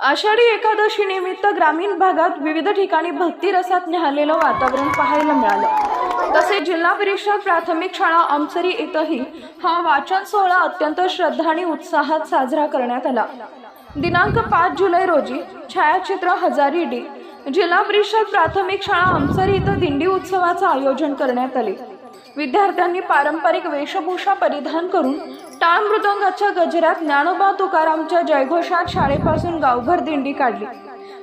आषाढी एकादशी निमित्त ग्रामीण भागात विविध ठिकाणी भक्ती रसात वातावरण पाहायला मिळालं. तसेच जिल्हा परिषद प्राथमिक शाळा अमसरी इथंही हा वाचन सोहळा अत्यंत श्रद्धा आणि उत्साहात साजरा करण्यात आला. दिनांक पाच जुलै रोजी छायाचित्र हजारी डी जिल्हा परिषद प्राथमिक शाळा अमसरी इथं दिंडी उत्सवाचं आयोजन करण्यात आले. विद्यार्थ्यांनी पारंपरिक वेशभूषा परिधान करून टाळ मृदंगाच्या गजरात ज्ञानोबा तुकारामच्या जयघोषात शाळेपासून गावभर दिंडी काढली.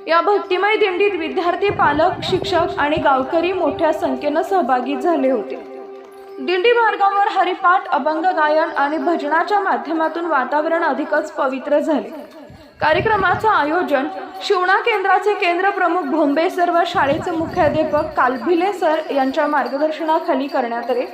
या भक्तिमय दिंडीत विद्यार्थी पालक शिक्षक आणि गावकरी मोठ्या संख्येनं सहभागी झाले होते. दिंडी मार्गावर हरिपाठ अभंग गायन आणि भजनाच्या माध्यमातून वातावरण अधिकच पवित्र झाले. कार्यक्रमाचं आयोजन शिवणा केंद्राचे केंद्र प्रमुख भोंबे व शाळेचे मुख्याध्यापक कालभिले सर यांच्या मार्गदर्शनाखाली करण्यात आले.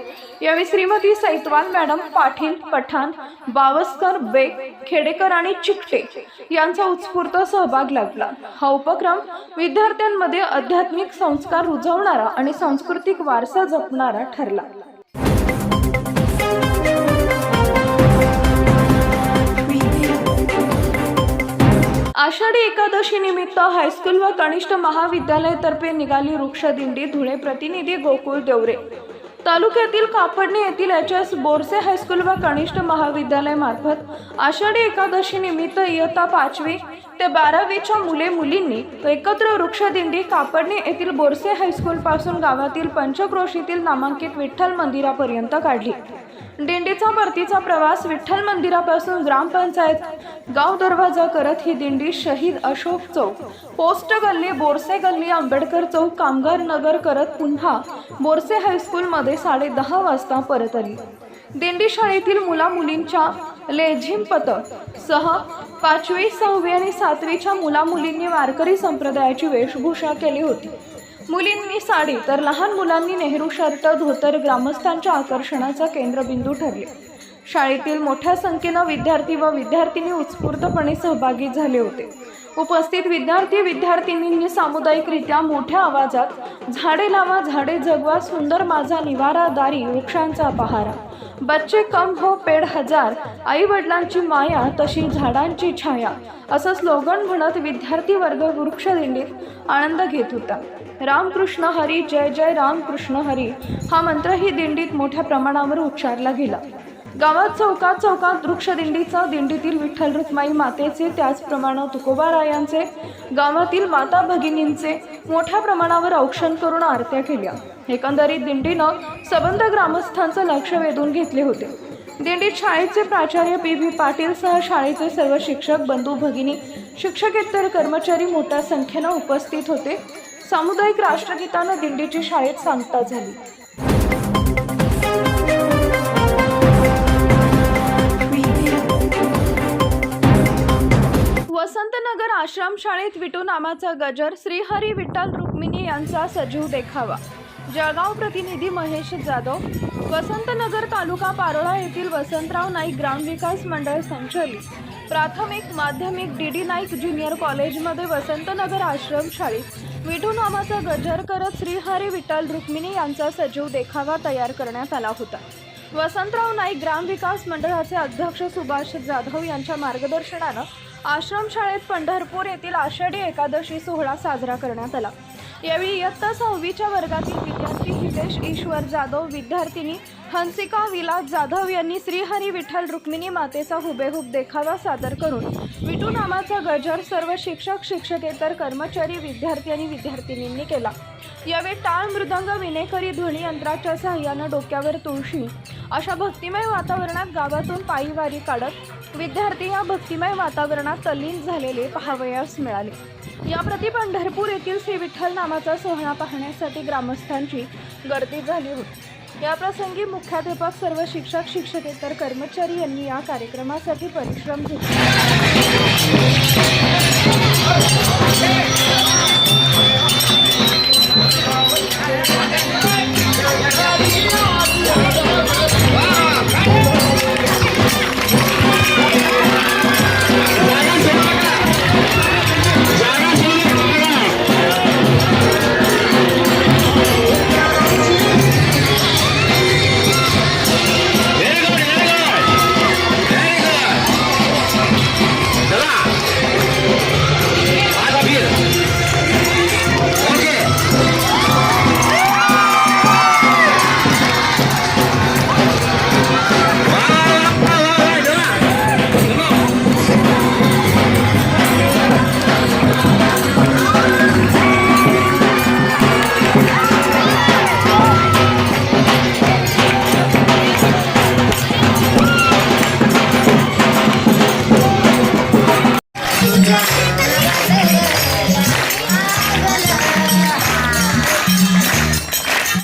यावेळी श्रीमती सैतवाल मॅडम पाटील पठाण बावस्कर बेग खेडेकर आणि चिकटे यांचा उत्स्फूर्त सहभाग लाभला. हा उपक्रम विद्यार्थ्यांमध्ये आध्यात्मिक संस्कार रुजवणारा आणि सांस्कृतिक वारसा जपणारा ठरला. आषाढी एकादशी निमित्त हायस्कूल व कनिष्ठ महाविद्यालयातर्फे निघाली वृक्षदिंडी धुळे प्रतिनिधी गोकुळ देवरे. तालुक्यातील कापडणे येथील एच एस बोरसे हायस्कूल व कनिष्ठ महाविद्यालय मार्फत आषाढी एकादशी निमित्त इयत्ता पाचवी ते बारावीच्या मुले मुलींनी एकत्र वृक्षदिंडी कापडणे येथील बोरसे हायस्कूल पासून गावातील पंचक्रोशीतील नामांकित विठ्ठल मंदिरापर्यंत काढली. दिंडीचा परतीचा प्रवास विठ्ठल मंदिरापासून ग्रामपंचायत गाव दरवाजा करत ही दिंडी शहीद अशोक चौक. पोस्ट गल्ली बोरसे गल्ली आंबेडकर चौक कामगार नगर करत पुन्हा बोरसे हायस्कूलमध्ये साडे दहा वाजता परत आली. दिंडी शाळेतील मुला मुलींच्या लेझिम सह पाचवी सहावी आणि सातवीच्या मुला मुलींनी वारकरी संप्रदायाची वेशभूषा केली होती. मुलींनी साडी तर लहान मुलांनी नेहरू शर्ट धोतर ग्रामस्थांच्या आकर्षणाचा केंद्रबिंदू ठरले. शाळेतील मोठ्या संख्येनं विद्यार्थी व विद्यार्थिनी उत्स्फूर्तपणे सहभागी झाले होते. उपस्थित विद्यार्थी विद्यार्थिनींनी सामुदायिकरित्या मोठ्या आवाजात झाडे लावा झाडे जगवा सुंदर माझा निवारा दारी वृक्षांचा पहारा. बच्चे कम हो पेड हजार आई वडिलांची माया तशी झाडांची छाया. असं स्लोगन म्हणत विद्यार्थी वर्ग वृक्षदिंडीत आनंद घेत होता. रामकृष्ण हरी जय जय रामकृष्ण हरी हा मंत्रही दिंडीत मोठ्या प्रमाणावर उच्चारला गेला. गावात चौकात चौकात वृक्षदिंडीचा दिंडीतील विठ्ठल रुक्माई मातेचे त्याचप्रमाणे तुकोबारायांचे गावातील माता भगिनींचे मोठ्या प्रमाणावर औक्षण करून आरत्या केल्या. एकंदरीत दिंडीनं सबंध ग्रामस्थांचं लक्ष वेधून घेतले होते. दिंडीत शाळेचे प्राचार्य पी व्ही पाटील सह शाळेचे सर्व शिक्षक बंधू भगिनी शिक्षकेतर कर्मचारी मोठ्या संख्येनं उपस्थित होते. सामुदायिक राष्ट्रगीतानं दिंडीची शाळेत सांगता झाली. आश्रमशाळेत विटू नामाचा गजर श्रीहरी विठ्ठल रुक्मिणी यांचा सजीव देखावा. जळगाव प्रतिनिधी महेश जाधव वसंतनगर तालुका पारोळा येथील वसंतराव नाईक ग्रामविकास मंडळ संचलित प्राथमिक माध्यमिक डी डी नाईक ज्युनियर कॉलेजमध्ये वसंतनगर आश्रमशाळेत विठू नामाचा गजर करत श्रीहरी विठ्ठल रुक्मिणी यांचा सजीव देखावा तयार करण्यात आला होता. वसंतराव नाईक ग्रामविकास मंडळाचे अध्यक्ष सुभाष जाधव यांच्या मार्गदर्शनानं आश्रमशाळेत पंढरपूर येथील आषाढी एकादशी सोहळा साजरा करण्यात आला. यावेळी इयत्ता सहावीच्या वर्गातील विद्यार्थी हितेश ईश्वर जाधव विद्यार्थिनी हंसिका विलास जाधव यांनी श्रीहरी विठ्ठल रुक्मिणी मातेचा हुबेहूब देखावा सादर करून विटू नामाचा गजर सर्व शिक्षक शिक्षकेतर कर्मचारी विद्यार्थी आणि विद्यार्थिनींनी केला. यावेळी टाळ मृदंग विनेकरी ध्वनी यंत्राच्या सहाय्यानं डोक्यावर तुळशी अशा भक्तिमय वातावरणात गावातून पायीवारी काढत विद्यार्थी या भक्तिमय वातावरणात तल्लीन झालेले पाहावयास मिळाले. याप्रती पंढरपूर येथील श्री विठ्ठल नामाचा सोहळा पाहण्यासाठी ग्रामस्थांची गर्दी झाली होती. याप्रसंगी मुख्याध्यापक सर्व शिक्षक शिक्षकेतर कर्मचारी यांनी या कार्यक्रमासाठी परिश्रम घेतले.